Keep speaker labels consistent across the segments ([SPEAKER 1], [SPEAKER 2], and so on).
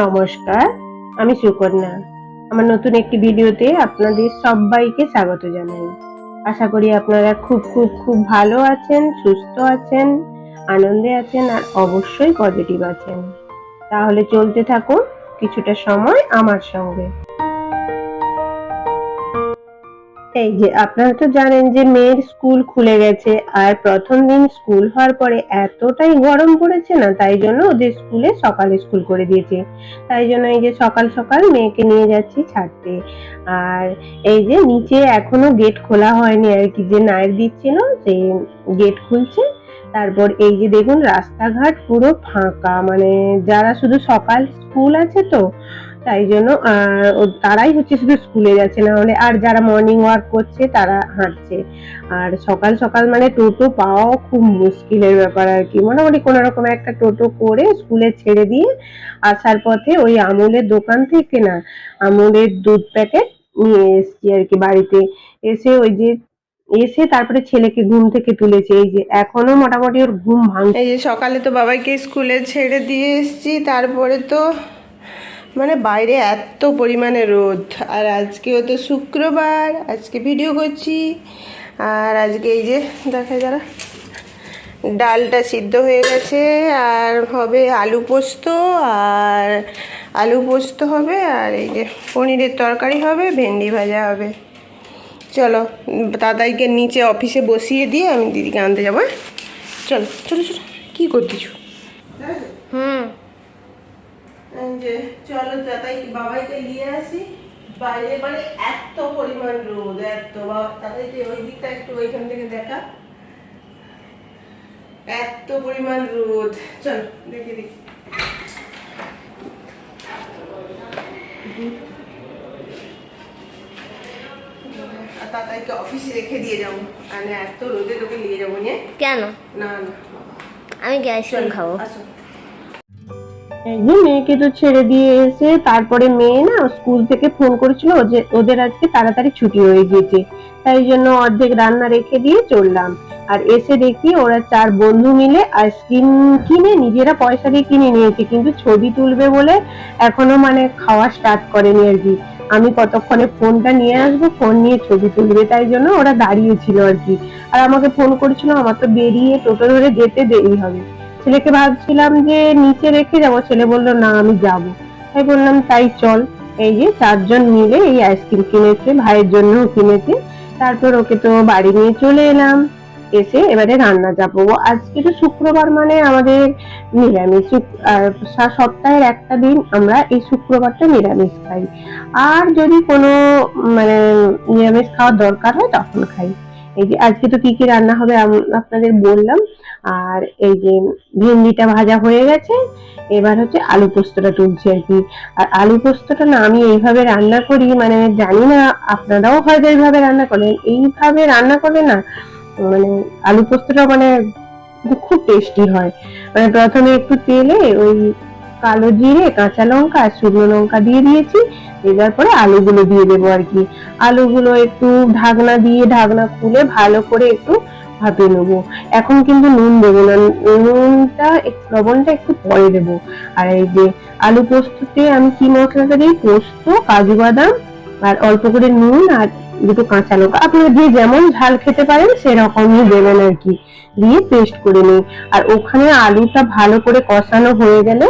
[SPEAKER 1] নমস্কার, আমি সুকন্যা। আমার নতুন একটি ভিডিওতে আপনাদের সবাইকে স্বাগত জানাই। আশা করি আপনারা খুব খুব খুব ভালো আছেন, সুস্থ আছেন, আনন্দে আছেন, আর অবশ্যই পজিটিভ আছেন। তাহলে চলতে থাকুন, কিছুটা সময় আমার সঙ্গে। এই যে, আপনারা তো জানেন যে মেয়ের স্কুল খুলে গেছে, আর প্রথম দিন স্কুল হওয়ার পরে এতটাই গরম পড়েছে না, তাই জন্য ওদের স্কুলে সকালে স্কুল করে দিয়েছে। তাই জন্য এই যে সকাল সকাল মেয়েকে নিয়ে যাচ্ছি ছাড়তে। আর এই যে নিচে এখনও গেট খোলা হয়নি আর কি, যে নায়ের দিচ্ছিল সেই গেট খুলছে। তারপর এই যে দেখুন, রাস্তাঘাট পুরো ফাঁকা মানে যারা শুধু সকাল স্কুল আছে তো তাই জন্য তারাই হচ্ছে শুধু স্কুলে যাচ্ছে না হলে আর যারা মর্নিং ওয়াক করছে তারা হাঁটছে। আর সকাল সকাল মানে টোটো পাওয়াও খুব মুশকিলের ব্যাপার আর কি। মোটামুটি কোনো রকম একটা টোটো করে স্কুলে ছেড়ে দিয়ে আসার পথে ওই আমুলের দোকান থেকে না, আমুলের দুধ প্যাকেট নিয়ে এসছি আর কি বাড়িতে। এসে ওই যে, এসে তারপরে ছেলেকে ঘুম থেকে তুলেছে। এই যে এখনও মোটামুটি ওর ঘুম ভাঙছে।
[SPEAKER 2] এই যে সকালে তো বাবাইকে স্কুলে ছেড়ে দিয়ে এসেছি, তারপরে তো মানে বাইরে এত পরিমাণে রোদ। আর আজকেও তো শুক্রবার, আজকে ভিডিও করছি। আর আজকে এই যে দেখা যারা, ডালটা সিদ্ধ হয়ে গেছে। আর হবে আলু পোস্ত, আর আলু পোস্ত হবে, আর এই যে পনিরের তরকারি হবে, ভেন্ডি ভাজা হবে। চলো, দাদাইকে নিচে অফিসে বসিয়ে দিয়ে আমি দিদিকে আনতে যাব হ্যাঁ? চলো চলো চলো। কী করতেছো?
[SPEAKER 3] হুম।
[SPEAKER 2] যে চলো দাদাই বাবাইকে নিয়ে আসি। বাইরে মানে এত পরিমাণ রোদ এত দাদাইকে ওই দিকটা একটু ওইখান থেকে দেখা। এত পরিমাণ রোদ। চলো দেখে আর দাদাইকে অফিসে রেখে দিয়ে যাব। আর এত রোদে তোকে নিয়ে যাব নিয়ে।
[SPEAKER 3] কেন?
[SPEAKER 2] না না
[SPEAKER 3] আমি আইসক্রিম খাব।
[SPEAKER 2] আসো।
[SPEAKER 1] যে মেয়েকে তো ছেড়ে দিয়ে এসে তারপরে মেয়ে না স্কুল থেকে ফোন করেছিল যে, ওদের আজকে তাড়াতাড়ি ছুটি হয়ে গিয়েছে তাই জন্য অর্ধেক রান্না রেখে দিয়ে চললাম। আর এসে দেখি ওরা চার বন্ধু মিলে আইসক্রিম কিনে নিজেরা পয়সা দিয়ে কিনে নিয়েছে, কিন্তু ছবি তুলবে বলে এখনও মানে খাওয়া স্টার্ট করেনি আর কি। আমি কতক্ষণে ফোনটা নিয়ে আসব ফোন নিয়ে ছবি তুলবে, তাই জন্য ওরা দাঁড়িয়েছিল আর কি। আর আমাকে ফোন করেছিল, আমার তো বেরিয়ে টোটো ধরে যেতে দেরি হবে। ছেলেকে ভাবছিলাম যে নিচে রেখে যাব। ছেলে বলল, না, আমি যাব। তাই বললাম, তাই চল। এই যে চারজন মিলে এই আইসক্রিম কিনেছে, ভাইয়ের জন্য কিনেছে। তারপর ওকে তো বাড়ি নিয়ে চলে এলাম। এসে এবারে রান্না যাব আজকে তো শুক্রবার মানে আমাদের নিরামিষ। সপ্তাহের একটা দিন আমরা এই শুক্রবারটা নিরামিষ খাই। আর যদি কোনো মানে নিরামিষ খাওয়ার দরকার হয় তখন খাই। এই যে আজকে তো কি কি রান্না হবে আপনাদের বললাম। আর এই যে ভেন্ডিটা ভাজা হয়ে গেছে, এবার হচ্ছে আলু পোস্তটা তুলছি আর কি। আর আলু পোস্তটা না আমি এইভাবে রান্না করি মানে জানি না আপনারাও হয়তো এইভাবে রান্না করেন এইভাবে রান্না করলে না মানে আলু পোস্তটা মানে খুব টেস্টি হয়। মানে প্রথমে একটু তেলে ওই কালো জিরে, কাঁচা লঙ্কা আর শুকনো লঙ্কা দিয়ে দিয়েছি। দেওয়ার পরে আলুগুলো দিয়ে দেবো আর কি। আলুগুলো একটু ঢাকনা দিয়ে ঢাকনা খুলে ভালো করে একটু ভাপিয়ে নেব। এখন কিন্তু নুন দেবো না। নুনটা লবণটা একটু পরে দেবো। আর এই যে আলু পোস্ততে আমি কি মশলাটা দিই? পোস্ত, কাজু বাদাম আর অল্প করে নুন আর দুটো কাঁচা লঙ্কা। আপনারা যে যেমন ঝাল খেতে পারেন, সেরকমই দেবেন আর কি। দিয়ে পেস্ট করে নিই। আর ওখানে আলুটা ভালো করে কষানো হয়ে গেলে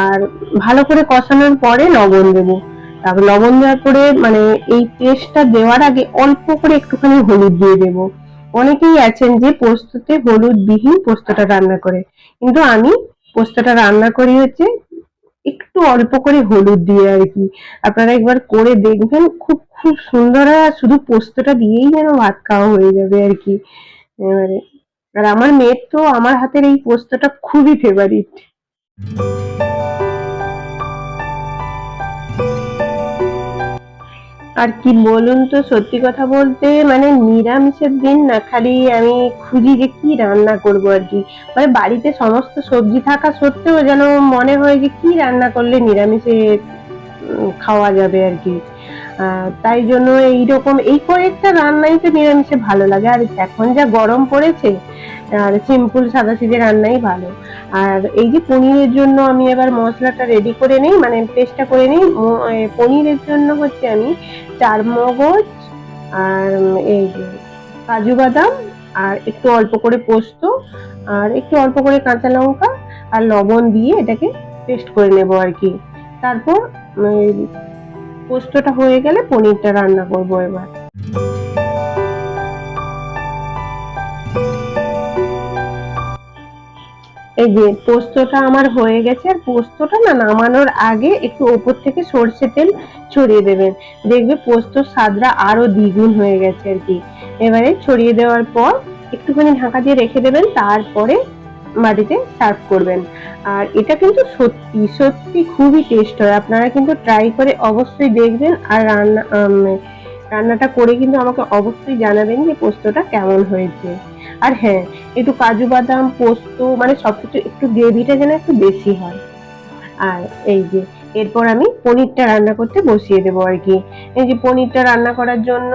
[SPEAKER 1] আর ভালো করে কষানোর পরে লবণ দেবো। তারপর লবণ দেওয়ার পরে মানে এই পেস্টটা দেওয়ার আগে অল্প করে একটুখানি হলুদ দিয়ে দেবো। অনেকেই আছেন যে পোস্ততে হলুদ বিহীন পোস্তটা রান্না করে। কিন্তু আমি পোস্তটা রান্না করি হচ্ছে একটু অল্প করে হলুদ দিয়ে আর কি। আপনারা একবার করে দেখবেন, খুব খুব সুন্দর আর শুধু পোস্তটা দিয়েই যেন ভাত খাওয়া হয়ে যাবে আর কি। এবারে, আর আমার মেয়ের তো আমার হাতের এই পোস্তটা খুবই ফেভারিট আর কি বলুন তো, সত্যি কথা বলতে মানে নিরামিষের দিন না, খালি আমি খুঁজি যে কি রান্না করব আর কি। মানে বাড়িতে সমস্ত সবজি থাকা সত্ত্বেও যেন মনে হয় যে কি রান্না করলে নিরামিষে খাওয়া যাবে আর কি। তাই জন্য এইরকম, এই কয়েকটা রান্নাই তো নিরামিষে ভালো লাগে। আর এখন যা গরম পড়েছে, আর সিম্পল সাদা সিধে রান্নাই ভালো। আর এই যে পনিরের জন্য আমি এবার মশলাটা রেডি করে নিই মানে পেস্টটা করে নিই পনিরের জন্য হচ্ছে আমি চার মগজ আর এই কাজু বাদাম আর একটু অল্প করে পোস্ত আর একটু অল্প করে কাঁচা লঙ্কা আর লবণ দিয়ে এটাকে পেস্ট করে নেব আর কি। তারপর পোস্তটা হয়ে গেলে পনিরটা রান্না করব এবার। এই যে পোস্তটা আমার হয়ে গেছে, আর পোস্তটা না নামানোর আগে একটু ওপর থেকে সর্ষে তেল ছড়িয়ে দেবেন। দেখবে পোস্তর স্বাদটা আরও দ্বিগুণ হয়ে গেছে আর কি। এবারে ছড়িয়ে দেওয়ার পর একটুখানি ঢাকা দিয়ে রেখে দেবেন, তারপরে বাড়িতে সার্ভ করবেন। আর এটা কিন্তু সত্যি সত্যি খুবই টেস্ট হয়। আপনারা কিন্তু ট্রাই করে অবশ্যই দেখবেন, আর রান্না রান্নাটা করে কিন্তু আমাকে অবশ্যই জানাবেন যে পোস্তটা কেমন হয়েছে। আর হ্যাঁ একটু কাজু বাদাম, পোস্ত মানে সবকিছু একটু গ্রেভিটা যেন একটু বেশি হয়। আর এই যে, এরপর আমি পনিরটা রান্না করতে বসিয়ে দেবো আর কি। এই যে পনিরটা রান্না করার জন্য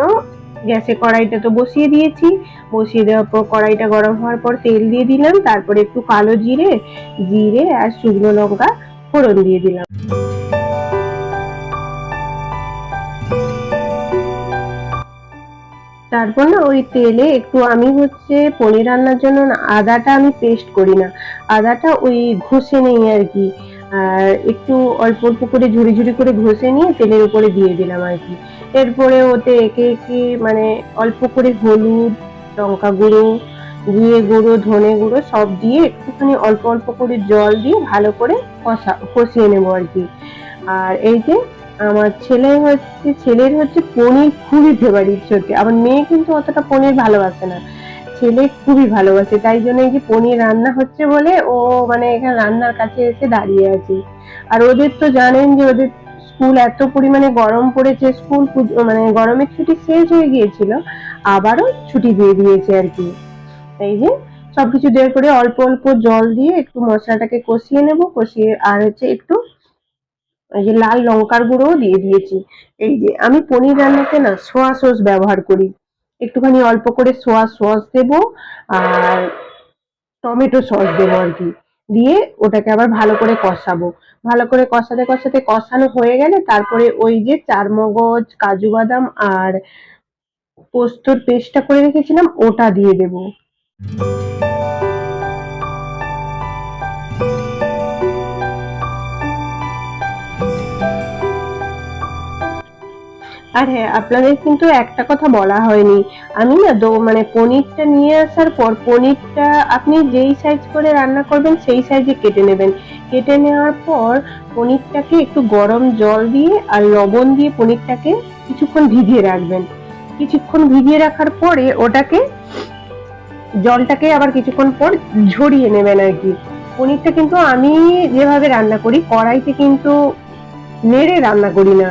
[SPEAKER 1] গ্যাসে কড়াইটা তো বসিয়ে দিয়েছি। বসিয়ে দেওয়ার পর কড়াইটা গরম হওয়ার পর তেল দিয়ে দিলাম। তারপরে একটু কালো জিরে জিরে আর শুকনো লঙ্কা ফোড়ন দিয়ে দিলাম। তারপর না ওই তেলে একটু আমি হচ্ছে পনির রান্নার জন্য আদাটা আমি পেস্ট করি না। আদাটা ওই ঘষে নেই আর কি। আর একটু অল্প অল্প করে ঝুড়ি ঝুড়ি করে ঘষে নিয়ে তেলের উপরে দিয়ে দিলাম আর কি। এরপরে ওতে একে একে মানে অল্প করে হলুদ, লঙ্কা গুঁড়ো, জিরে গুঁড়ো, ধনে গুঁড়ো সব দিয়ে একটুখানি অল্প অল্প করে জল দিয়ে ভালো করে কষা, কষিয়ে নেব আর কি। আর এই যে আমার ছেলে হচ্ছে, ছেলের হচ্ছে পনির খুবই ফেভারিট সত্যি। আমার মেয়ে কিন্তু অতটা পনির ভালোবাসে না। ছেলে খুবই ভালোবাসে, তাই জন্য এই যে পনির রান্না হচ্ছে বলে ও মানে এখানে রান্নার কাছে এসে দাঁড়িয়ে আছে। আর ওদের তো জানেন যে ওদের স্কুল এত পরিমাণে গরম পড়েছে, স্কুল মানে গরমের ছুটি শেষ হয়ে গিয়েছিল, আবারও ছুটি দিয়ে দিয়েছে আর কি। এই যে সবকিছু দেওয়ার পরে অল্প অল্প জল দিয়ে একটু মশলাটাকে কষিয়ে নেব, কষিয়ে আর হচ্ছে একটু এই যে লাল লঙ্কার গুঁড়োও দিয়ে দিয়েছি। এই যে আমি পনির রান্নাতে না সোয়া সস ব্যবহার করি। একটুখানি অল্প করে সোয়া সস দেব আর টমেটো সস দেবো আর কি। দিয়ে ওটাকে আবার ভালো করে কষাবো। ভালো করে কষাতে কষাতে কষানো হয়ে গেলে তারপরে ওই যে চারমগজ, কাজু বাদাম আর পোস্তর পেস্টটা করে রেখেছিলাম, ওটা দিয়ে দেবো। আর হ্যাঁ আপনাদের কিন্তু একটা কথা বলা হয়নি। আমি না দো মানে পনিরটা নিয়ে আসার পর পনিরটা আপনি যেই সাইজ করে রান্না করবেন, সেই সাইজে কেটে নেবেন। কেটে নেওয়ার পর পনিরটাকে একটু গরম জল দিয়ে আর লবণ দিয়ে পনিরটাকে কিছুক্ষণ ভিজিয়ে রাখবেন। কিছুক্ষণ ভিজিয়ে রাখার পরে ওটাকে, জলটাকে আবার কিছুক্ষণ পর ঝরিয়ে নেবেন আর কি। পনিরটা কিন্তু আমি যেভাবে রান্না করি, কড়াইতে কিন্তু নেড়ে রান্না করি না।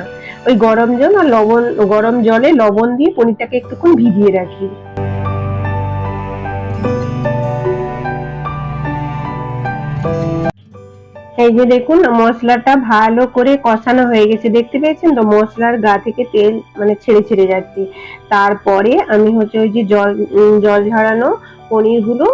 [SPEAKER 1] ওই গরম জল আর লবণ, গরম জলে লবণ দিয়ে পনিরটাকে একটুক্ষণ ভিজিয়ে রাখি। এই যে দেখুন, মশলাটা ভালো করে কষানো হয়ে গেছে। দেখতে পেয়েছেন তো? মশলার গা থেকে তেল মানে ছেড়ে ছেড়ে যাচ্ছে। তারপরে আমি হচ্ছে ওই যে জল জল ঝরানো পনিরগুলো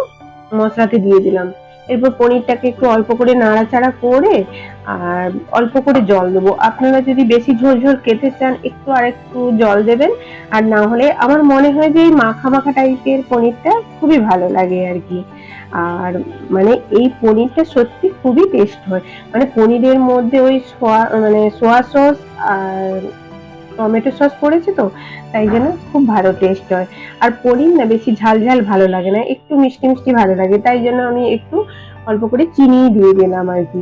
[SPEAKER 1] মশলাতে দিয়ে দিলাম। এরপর পনিরটাকে একটু অল্প করে নাড়াচাড়া করে আর অল্প করে জল দেবো। আপনারা যদি বেশি ঝোল ঝোল খেতে চান, একটু আর একটু জল দেবেন। আর না হলে আমার মনে হয় যে এই মাখা মাখা টাইপের পনিরটা খুবই ভালো লাগে আর কি। আর মানে এই পনিরটা সত্যি খুবই টেস্ট হয়। মানে পনিরের মধ্যে ওই সোয়া মানে সোয়া সস আর টমেটো সস পড়েছে তো, তাই জন্য খুব ভালো টেস্ট হয়। আর পনির না বেশি ঝাল ঝাল ভালো লাগে না, একটু মিষ্টি মিষ্টি ভালো লাগে, তাই জন্য আমি একটু অল্প করে চিনি দিয়ে দিলাম আর কি।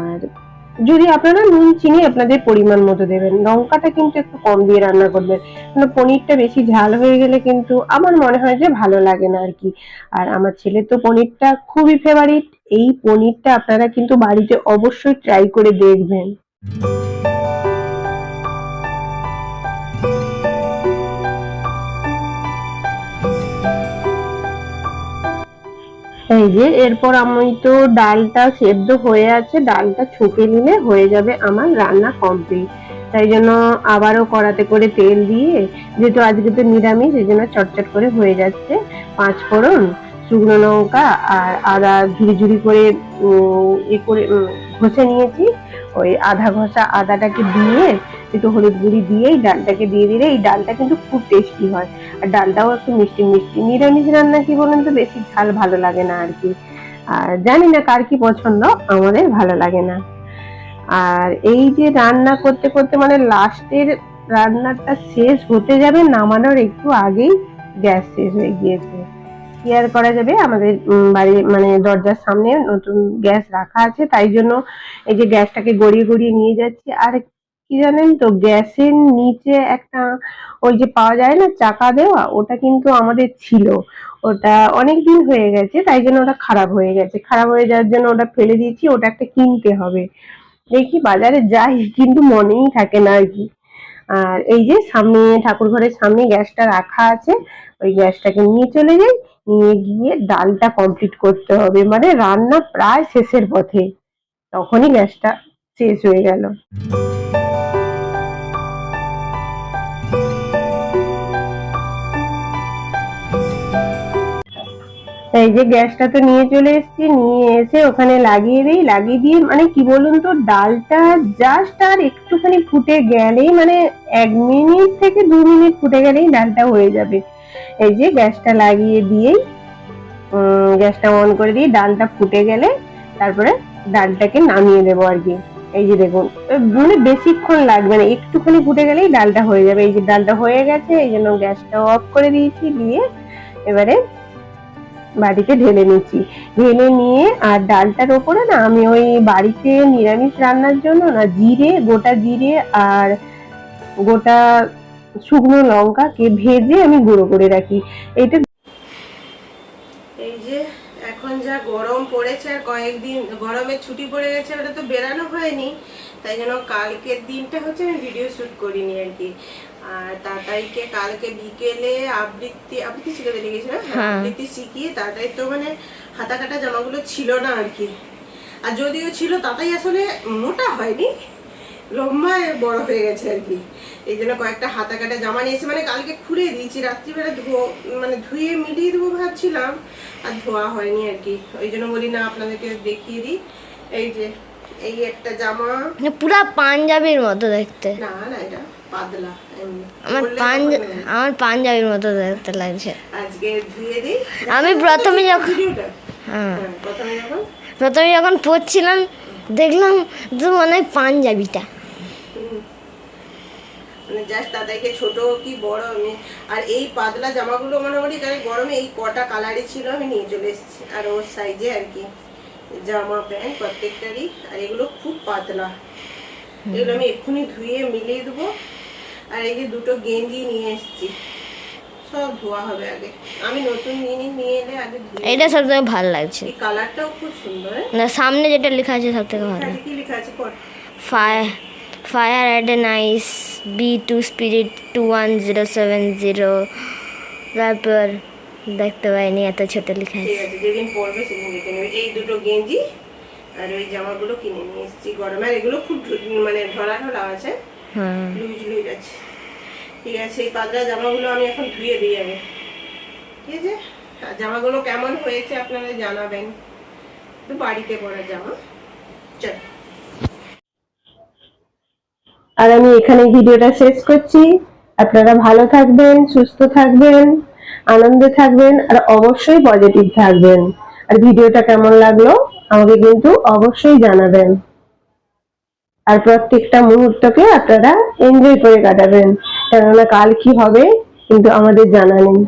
[SPEAKER 1] আর যদি আপনারা নুন চিনি আপনাদের পরিমাণ মতো দেবেন, লঙ্কাটা কিন্তু একটু কম দিয়ে রান্না করবেন কারণ পনিরটা বেশি ঝাল হয়ে গেলে কিন্তু আমার মনে হয় যে ভালো লাগে না আর কি। আর আমার ছেলে তো পনিরটা খুবই ফেভারিট এই পনিরটা আপনারা কিন্তু বাড়িতে অবশ্যই ট্রাই করে দেখবেন। এই যে, এরপর আমি তো ডালটা সেদ্ধ হয়ে আছে, ডালটা ছুঁকে নিলে হয়ে যাবে আমার রান্না কমপ্লিট তাই জন্য আবারও কড়াতে করে তেল দিয়ে, যেহেতু আজকে তো নিরামিষ, এই জন্য চটচট করে হয়ে যাচ্ছে। পাঁচ ফোড়ন, শুকনো লঙ্কা আর আদা ঝুড়ি ঝুড়ি করে এ করে ঘষে নিয়েছি। ওই আধা ঘষা আদাটাকে দিয়ে একটু হলুদ গুঁড়ি দিয়ে এই ডালটাকে দিয়ে দিলে এই ডালটা কিন্তু খুব টেস্টি হয়। আর ডালটাও একটু মিষ্টি মিষ্টি। নিরামিষ রান্না কি বলেন তো, বেশি ঝাল ভালো লাগে না আর কি আর জানি না কার কি পছন্দ, আমাদের ভালো লাগে না। আর এই যে রান্না করতে করতে মানে লাস্টের রান্নাটা শেষ হতে যাবে, নামানোর একটু আগেই গ্যাস শেষ হয়ে গিয়েছে। কি আর করা যাবে? আমাদের বাড়ি মানে দরজার সামনে নতুন গ্যাস রাখা আছে, তাই জন্য এই যে গ্যাসটাকে গড়িয়ে গড়িয়ে নিয়ে যাচ্ছি। আর কি জানেন তো, গ্যাসের নিচে একটা ওই যে পাওয়া যায় না, চাকা দেওয়া, ওটা কিন্তু আমাদের ছিল। ওটা অনেক দিন হয়ে গেছে, তাই জন্য ওটা খারাপ হয়ে গেছে। খারাপ হয়ে যাওয়ার জন্য ওটা ফেলে দিয়েছি, ওটা একটা কিনতে হবে। দেখি বাজারে যাই, কিন্তু মনেই থাকে না আর কি। আর এই যে সামনে, ঠাকুর ঘরের সামনে গ্যাসটা রাখা আছে, ওই গ্যাসটাকে নিয়ে চলে যাই, নিয়ে গিয়ে ডালটা কমপ্লিট করতে হবে। মানে রান্না প্রায় শেষের পথে। তখনই গ্যাসটা শেষ হয়ে গেল। এই যে গ্যাসটা তো নিয়ে চলে এসেছি, নিয়ে এসে ওখানে লাগিয়ে দিই, লাগিয়ে দিয়ে মানে কি বলুন তো, ডালটা জাস্ট আর একটুখানি ফুটে গেলেই মানে এক মিনিট থেকে দু মিনিট ফুটে গেলেই ডালটা হয়ে যাবে। এই যে গ্যাসটা লাগিয়ে দিয়েই গ্যাসটা অন করে দিয়ে ডালটা ফুটে গেলে তারপরে ডালটাকে নামিয়ে দেবো আর কি। এই যে দেখুন মানে বেশিক্ষণ লাগবে না, একটুখানি ফুটে গেলেই ডালটা হয়ে যাবে। এই যে ডালটা হয়ে গেছে, এই জন্য গ্যাসটা অফ করে দিয়েছি, দিয়ে এবারে বাড়িতে ঢেলে নিচ্ছি ঢেলে নিয়ে আর ডালটার ওপরে না আমি ওই বাড়িতে নিরামিষ রান্নার জন্য না জিরে, গোটা জিরে আর গোটা শুকনো লঙ্কাকে ভেজে আমি গুঁড়ো করে রাখি। এটা
[SPEAKER 2] এই যে এখন যা গরম পড়েছে আর কয়েকদিন গরমের ছুটি পড়ে গেছে, ওটা তো বেরানো হয়নি। তাই জন্য কালকের দিনটা হচ্ছে আমি ভিডিও শ্যুট করিনি আর কি। আর কালকে বিকেলে আবৃত্তি আবৃত্তি শিখাতে লেগেছিল
[SPEAKER 3] হ্যাঁ।
[SPEAKER 2] আবৃত্তি শিখিয়ে তো মানে হাতা কাটা জামাগুলো ছিল না আর কি। আর যদিও ছিল তাতেই আসলে মোটা হয়নি লম্বা বড় হয়ে গেছে আর কি। এই জন্য কয়েকটা হাতা কাটা জামা নিয়েছি মানে কালকে খুলে দিয়েছি রাত্রিবেলা ধো মানে ধুয়ে মিলিয়ে দেবো ভাবছিলাম আর ধোয়া হয়নি আর কি। ওই জন্য বলি না আপনাদেরকে দেখিয়ে দিই। এই যে এই একটা জামা।
[SPEAKER 3] মানে পুরা পাঞ্জাবির মতো দেখতে।
[SPEAKER 2] না না এটা
[SPEAKER 3] আমার পাঞ্জ আমার পাঞ্জাবির মতো দেখতে লাগছে।
[SPEAKER 2] আজকে ধুয়ে দিই।
[SPEAKER 3] আমি প্রথমে যখন হ্যাঁ।
[SPEAKER 2] হ্যাঁ প্রথমে যখন
[SPEAKER 3] প্রথমে পড়ছিলাম দেখলাম তো মনে হয় পাঞ্জাবিটা।
[SPEAKER 2] মানে জাস্ট তাদেরকে ছোট কি বড় আমি। আর এই পাতলা জামাগুলো মোটামুটি গায়ে গরমে এই কটা কালারই ছিল আমি নিয়ে চলে এসেছি। আর ওর সাইজে আর কি জামা প্যান্ট প্রত্যেকটারই। আর এগুলো খুব পাতলা। এগুলো আমি এক্ষুনি ধুয়ে মিলিয়ে দেবো। আর এই যে দুটো গেঞ্জি নিয়ে এসেছি। সব ধোয়া হবে আগে। আমি নতুন জিনিস নিয়ে এলে আগে
[SPEAKER 3] এটা সব থেকে ভালো লাগছে।
[SPEAKER 2] এই কালারটাও খুব সুন্দর হ্যাঁ?
[SPEAKER 3] না সামনে যেটা লেখা আছে সব থেকে ভালো।
[SPEAKER 2] কি লেখা আছে পড়।
[SPEAKER 3] Fire fire at a nice B two spirit two one zero seven zero তারপর দেখতে পাইনি এত ছোট লেখা আছে।
[SPEAKER 2] যেদিন পরবে সেদিন দেখে নেবে। এই দুটো গেঞ্জি আর ওই জামাগুলো কিনে নিয়ে এসেছি গরমে। আর এগুলো খুব মানে ঢলা ঢলা আছে লুজ লুজ আছে ঠিক আছে এই পাতলা জামাগুলো আমি এখন ধুয়ে দিই আগে ঠিক আছে? আর জামাগুলো কেমন হয়েছে আপনারা জানাবেন। তো বাড়িতে পরা জামা। চল।
[SPEAKER 1] আর আমি এখানে ভিডিওটা শেষ করছি। আপনারা ভালো থাকবেন সুস্থ থাকবেন আনন্দে থাকবেন আর অবশ্যই পজিটিভ থাকবেন। আর ভিডিওটা কেমন লাগল আমাকে কিন্তু অবশ্যই জানাবেন। আর প্রত্যেকটা মুহূর্তকে আপনারা এনজয় করে কাটাবেন। কেননা কাল কি হবে, কিন্তু আমাদের জানা নেই।